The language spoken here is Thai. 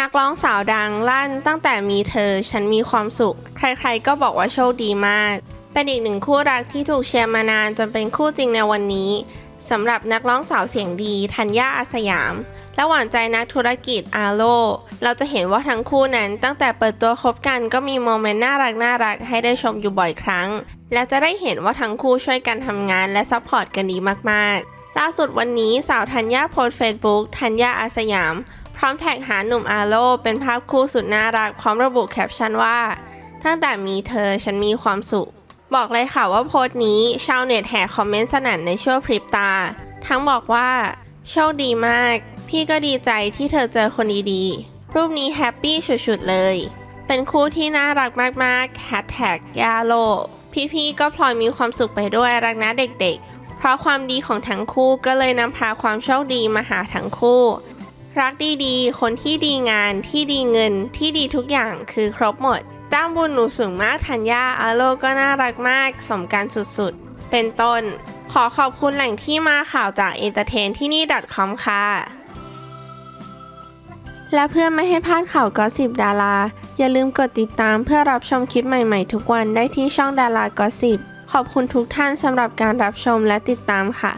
นักร้องสาวดังลั่นตั้งแต่มีเธอฉันมีความสุข ใครๆก็บอกว่าโชคดีมาก เป็นอีกหนึ่งคู่รักที่ถูกเชียร์มานานจนเป็นคู่จริงในวันนี้สำหรับนักร้องสาวเสียงดีธัญญาอาสยาม และหวานใจนักธุรกิจอาโล เราจะเห็นว่าทั้งคู่นั้นตั้งแต่เปิดตัวคบกันก็มีโมเมนต์น่ารักน่ารักให้ได้ชมอยู่บ่อยครั้ง และจะได้เห็นว่าทั้งคู่ช่วยกันทำงานและซัพพอร์ตกันดีมากๆ ล่าสุดวันนี้สาวธัญญาโพสเฟซบุ๊กธัญญาอาสยาม พร้อมแท็กหาหนุ่มอาโลเป็นภาพคู่สุดน่ารัก พร้อมระบุแคปชั่นว่า ตั้งแต่มีเธอฉันมีความสุข บอกเลยค่ะว่าโพสต์นี้ชาวเน็ตแห่คอมเมนต์สนั่นในชั่วพริบตา ทั้งบอกว่า โชคดีมาก พี่ก็ดีใจที่เธอเจอคนดีๆ รูปนี้แฮปปี้สุดๆเลย เป็นคู่ที่น่ารักมากๆแฮชแท็กยาโลพี่ๆก็พลอยมีความสุขไปด้วยรักนะเด็กๆ เพราะความดีของทั้งคู่ก็เลยนำพาความโชคดีมาหาทั้งคู่ รักดีๆ คนที่ดีงานที่ดีเงินที่ดีทุกอย่างคือครบหมดจ้าบุญหนูสูงมากธัญญาอาโลก็น่ารักมาก สมการสุดๆ เป็นต้น ขอขอบคุณแหล่งที่มาข่าวจาก entertain ที่นี่ .com ค่ะ และเพื่อไม่ให้พลาดข่าวก็สิบดารา อย่าลืมกดติดตามเพื่อรับชมคลิปใหม่ๆ ทุกวันได้ที่ช่องดารากอสิบขอบคุณทุกท่านสำหรับการรับชมและติดตามค่ะ